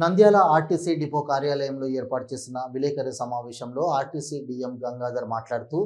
Nandyal RTC depot కార్యాలయంలో ఏర్పాటు చేసిన విలేకరి సమావేశంలో ఆర్టీసీ డిఎం గంగాధర్ మాట్లాడుతూ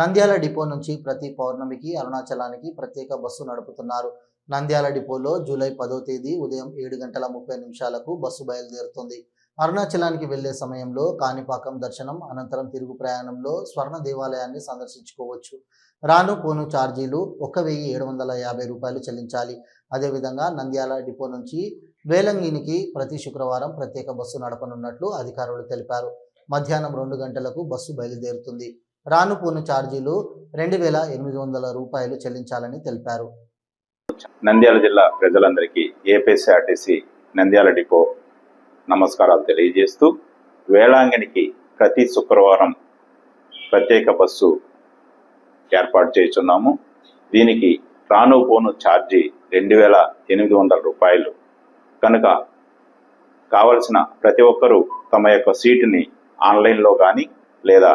నంద్యాల డిపో నుంచి ప్రతి పౌర్ణమికి అరుణాచలానికి ప్రత్యేక బస్సు నడుపుతున్నారు. నంద్యాల డిపోలో జూలై పదో తేదీ ఉదయం ఏడు గంటల ముప్పై నిమిషాలకు బస్సు బయలుదేరుతుంది. అరుణాచలానికి వెళ్ళే సమయంలో కాణిపాకం దర్శనం అనంతరం తిరుగు ప్రయాణంలో స్వర్ణ దేవాలయాన్ని సందర్శించుకోవచ్చు. రాను పోను ఛార్జీలు ఒక వెయ్యి ఏడు వందల యాభై రూపాయలు చెల్లించాలి. అదేవిధంగా నంద్యాల డిపో నుంచి వేలంగినికి ప్రతి శుక్రవారం ప్రత్యేక బస్సు నడపనున్నట్లు అధికారులు తెలిపారు. మధ్యాహ్నం రెండు గంటలకు బస్సు బయలుదేరుతుంది. రాను పోను ఛార్జీలు రెండు వేల ఎనిమిది వందల రూపాయలు చెల్లించాలని తెలిపారు. నంద్యాల జిల్లా ప్రజలందరికీ ఏపీఎస్ఆర్టీసీ నంద్యాల డిపో నమస్కారాలు తెలియజేస్తూ వేళాంగణికి ప్రతి శుక్రవారం ప్రత్యేక బస్సు ఏర్పాటు చేస్తున్నాము. దీనికి రాను పోను ఛార్జీ రెండు వేల ఎనిమిది వందల రూపాయలు కనుక కావలసిన ప్రతి ఒక్కరూ తమ యొక్క సీటుని ఆన్లైన్లో కానీ లేదా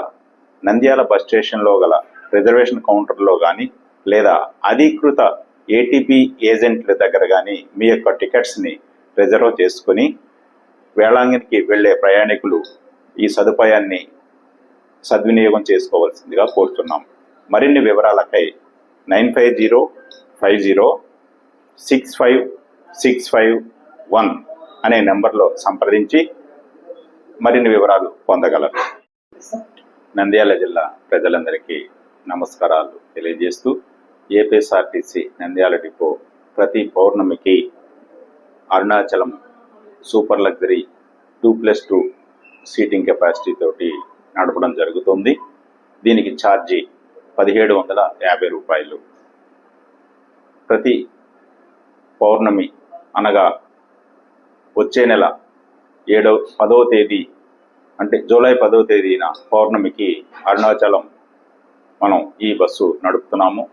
నంద్యాల బస్ స్టేషన్లో గల రిజర్వేషన్ కౌంటర్లో కానీ లేదా అధీకృత ఏటీపీ ఏజెంట్ల దగ్గర కానీ మీ యొక్క టికెట్స్ని రిజర్వ్ చేసుకుని వేళాంగినికి వెళ్ళే ప్రయాణికులు ఈ సదుపాయాన్ని సద్వినియోగం చేసుకోవాల్సిందిగా కోరుతున్నాం. మరిన్ని వివరాలకై nine five zero five zero six five six five one అనే నెంబర్లో సంప్రదించి మరిన్ని వివరాలు పొందగలరు. నంద్యాల జిల్లా ప్రజలందరికీ నమస్కారాలు తెలియజేస్తూ ఏపీఎస్ఆర్టీసీ నంద్యాల డిపో ప్రతి పౌర్ణమికి Arunachalam super luxury two plus two seating capacity తోటి నడపడం జరుగుతుంది. దీనికి ఛార్జీ పదిహేడు వందల యాభై రూపాయలు. ప్రతి పౌర్ణమి అనగా వచ్చే నెల ఏడవ పదవ తేదీ అంటే జూలై పదవ తేదీన పౌర్ణమికి అరుణాచలం మనం ఈ బస్సు నడుపుతున్నాము.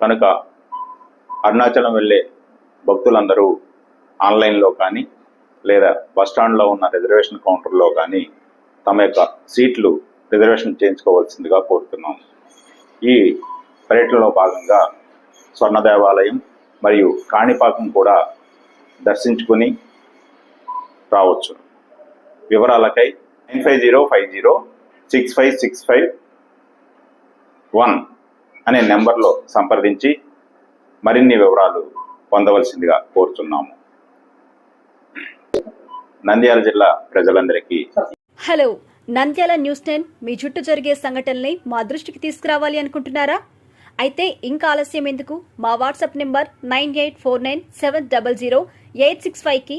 కనుక అరుణాచలం వెళ్ళే భక్తులందరూ ఆన్లైన్లో కానీ లేదా బస్ స్టాండ్లో ఉన్న రిజర్వేషన్ కౌంటర్లో కానీ తమ యొక్క సీట్లు రిజర్వేషన్ చేయించుకోవాల్సిందిగా కోరుతున్నాం. ఈ పర్యటనలో భాగంగా స్వర్ణ దేవాలయం మరియు కాణిపాకం కూడా దర్శించుకుని రావచ్చు. వివరాలకై nine five zero five zero six five six five one అనే నెంబర్లో సంప్రదించి మరిన్ని వివరాలు పొందవలసిందిగా కోరుతున్నాము. నంద్యాల జిల్లా ప్రజలందరికీ హలో నంద్యాల న్యూస్ టెన్ మీ చుట్టూ జరిగే సంఘటనల్ని మా దృష్టికి తీసుకురావాలి అనుకుంటున్నారా? అయితే ఇంకా ఆలస్యం ఎందుకు? మా WhatsApp number nine eight four nine seven double zero eight six ఫైవ్కి